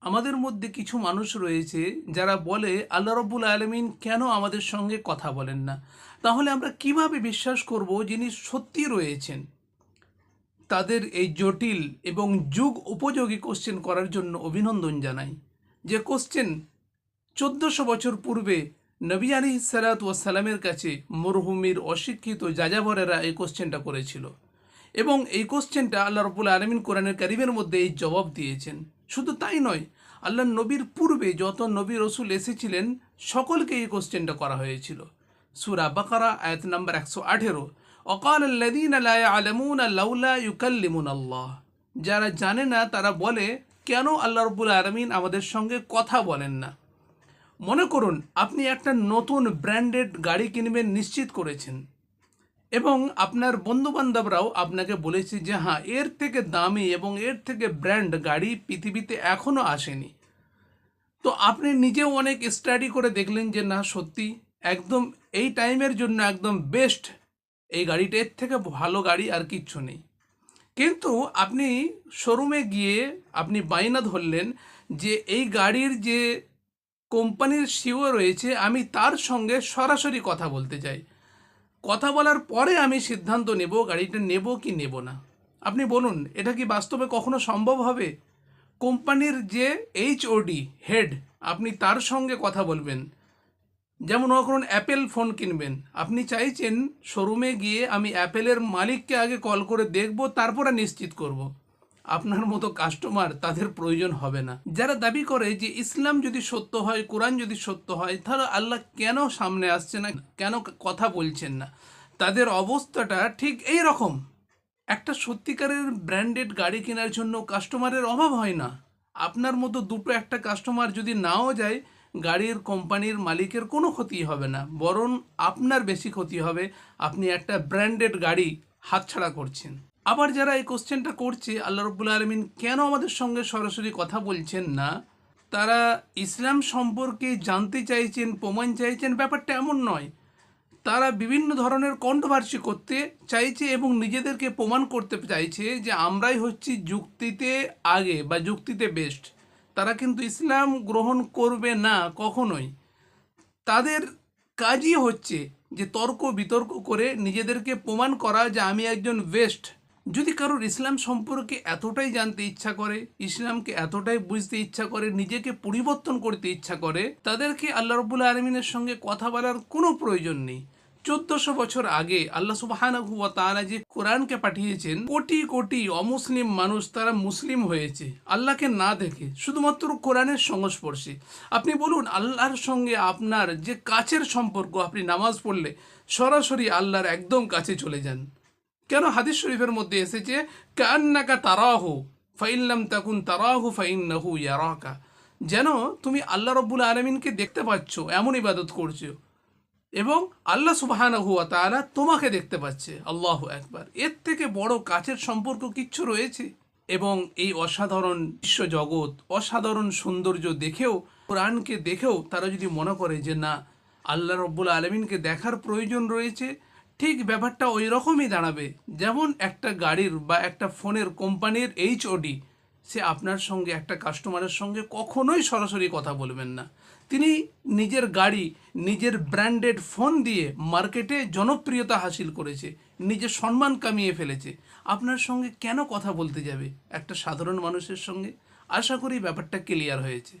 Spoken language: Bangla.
আমাদের মধ্যে কিছু মানুষ রয়েছে যারা বলে, আল্লাহ রব্বুল আলমিন কেন আমাদের সঙ্গে কথা বলেন না? তাহলে আমরা কীভাবে বিশ্বাস করব যিনি সত্যি রয়েছেন? তাদের এই জটিল এবং যুগ উপযোগী কোশ্চেন করার জন্য অভিনন্দন জানাই। যে কোশ্চেন চোদ্দশো বছর পূর্বে নবী আলী সালাত ওয়াসালামের কাছে মরহুমির অশিক্ষিত যাযাবরেরা এই কোশ্চেনটা করেছিল। এবং এই কোশ্চেনটা আল্লাহ রবুল আলমিন কোরআনের কারিমের মধ্যে এই জবাব দিয়েছেন। শুধু তাই নয় আল্লাহ নবীর পূর্বে যত নবী রসুল এসেছিলেন, সকলকে এই কোশ্চেনটা করা হয়েছিল। সুরা বাকারা, আয়াত নাম্বার একশো আঠেরো, অকাল আল্লাদিন আলমুন লাউলা ইউকাল্লিমুন আল্লাহ যারা জানে না, তারা বলে, কেন আল্লাহ রবুল আলমিন আমাদের সঙ্গে কথা বলেন না? মনে করুন, আপনি একটা নতুন ব্র্যান্ডেড গাড়ি কিনবেন নিশ্চিত করেছেন। এবং আপনার বন্ধুবান্ধবরাও আপনাকে বলেছে যে হ্যাঁ এর থেকে দামি এবং এর থেকে ব্র্যান্ড গাড়ি পৃথিবীতে এখনও আসেনি। তো আপনি নিজেও অনেক স্টাডি করে দেখলেন যে, না, সত্যি, একদম এই টাইমের জন্য একদম বেস্ট এই গাড়িটা, এর থেকে ভালো গাড়ি আর কিচ্ছু নেই। কিন্তু আপনি শোরুমে গিয়ে আপনি বাইনা ধরলেন যে, এই গাড়ির যে কোম্পানির সিও রয়েছে, আমি তার সঙ্গে সরাসরি কথা বলতে চাই। কথা বলার পরে আমি সিদ্ধান্ত নেব গাড়িটা নেব কি নেব না। আপনি বলুন, এটা কি বাস্তবে কখনো সম্ভব হবে? কোম্পানির যে এইচওডি হেড আপনি তার সঙ্গে কথা বলবেন। যেমন মনে করুন অ্যাপেল ফোন কিনবেন। আপনি চাইছেন শোরুমে গিয়ে আমি অ্যাপেলের মালিককে আগে কল করে দেখব, তারপরে নিশ্চিত করব। আপনার মতো কাস্টমার তাদের প্রয়োজন হবে না। যারা দাবি করে যে ইসলাম যদি সত্য হয়, কোরআন যদি সত্য হয়, তাহলে আল্লাহ কেন সামনে আসছে না, কেন কথা বলছেন না? তাদের অবস্থাটা ঠিক এই রকম একটা সত্যিকারের ব্র্যান্ডেড গাড়ি কেনার জন্য কাস্টমারের অভাব হয় না। আপনার মতো দুটো একটা কাস্টমার যদি নাও যায়, গাড়ির কোম্পানির মালিকের কোনো ক্ষতি হবে না, বরং আপনার বেশি ক্ষতি হবে। আপনি একটা ব্র্যান্ডেড গাড়ি হাতছাড়া করছেন। আবার যারা এই কোশ্চেনটা করছে, আল্লাহ রব্বুল আলমিন কেন আমাদের সঙ্গে সরাসরি কথা বলছেন না? তারা ইসলাম সম্পর্কে জানতে চাইছেন, প্রমাণ চাইছেন, ব্যাপারটা এমন নয়। তারা বিভিন্ন ধরনের কন্ট্রোভার্সি করতে চাইছে এবং নিজেদেরকে প্রমাণ করতে চাইছে যে আমরাই হচ্ছি যুক্তিতে আগে বা যুক্তিতে বেস্ট তারা কিন্তু ইসলাম গ্রহণ করবে না কখনোই। তাদের কাজই হচ্ছে যে তর্ক বিতর্ক করে নিজেদেরকে প্রমাণ করা যে আমি একজন বেস্ট যদি কারোর ইসলাম সম্পর্কে এতটাই জানতে ইচ্ছা করে, ইসলামকে এতটাই বুঝতে ইচ্ছা করে, নিজেকে পরিবর্তন করতে ইচ্ছা করে, তাদেরকে আল্লাহ রবুল্লা আলমিনের সঙ্গে কথা বলার কোনো প্রয়োজন নেই। চোদ্দশো বছর আগে আল্লাহ সুবাহানহু তাআলা যে কোরআনকে পাঠিয়েছেন, কোটি কোটি অমুসলিম মানুষ তারা মুসলিম হয়েছে। আল্লাহকে না দেখে, শুধুমাত্র কোরআনের সংস্পর্শে। আপনি বলুন, আল্লাহর সঙ্গে আপনার যে কাছের সম্পর্ক, আপনি নামাজ পড়লে সরাসরি আল্লাহর একদম কাছে চলে যান। কেন হাদিস শরীফের মধ্যে এসেছে কান্নাকা তারাহু ফাইল্লাম তাকুন তারাহু, ফাইন্নাহু ইয়ারাকা। যেন তুমি আল্লাহ রব্বুল আলমিনকে দেখতে পাচ্ছ, এমন ইবাদত করছ। এবং আল্লাহ সুবাহান হুয়া তাআলা তোমাকে দেখতে পাচ্ছে। আল্লাহ একবার এর থেকে বড় কাছের সম্পর্ক কিচ্ছু রয়েছে? এবং এই অসাধারণ বিশ্ব জগৎ, অসাধারণ সৌন্দর্য দেখেও, কোরআনকে দেখেও তারা যদি মনে করে যে, না, আল্লাহ রব্বুল আলমিনকে দেখার প্রয়োজন রয়েছে ঠিক ব্যাপারটা ওই রকমই দাঁড়াবে। যেমন একটা গাড়ির বা একটা ফোনের কোম্পানির এইচওডি সে আপনার সঙ্গে, একটা কাস্টমারের সঙ্গে কখনোই সরাসরি কথা বলবেন না। তিনি নিজের গাড়ি, নিজের ব্র্যান্ডেড ফোন দিয়ে মার্কেটে জনপ্রিয়তা হাসিল করেছে, নিজের সম্মান কামিয়ে ফেলেছে। আপনার সঙ্গে কেন কথা বলতে যাবে একটা সাধারণ মানুষের সঙ্গে? আশা করি ব্যাপারটা ক্লিয়ার হয়েছে।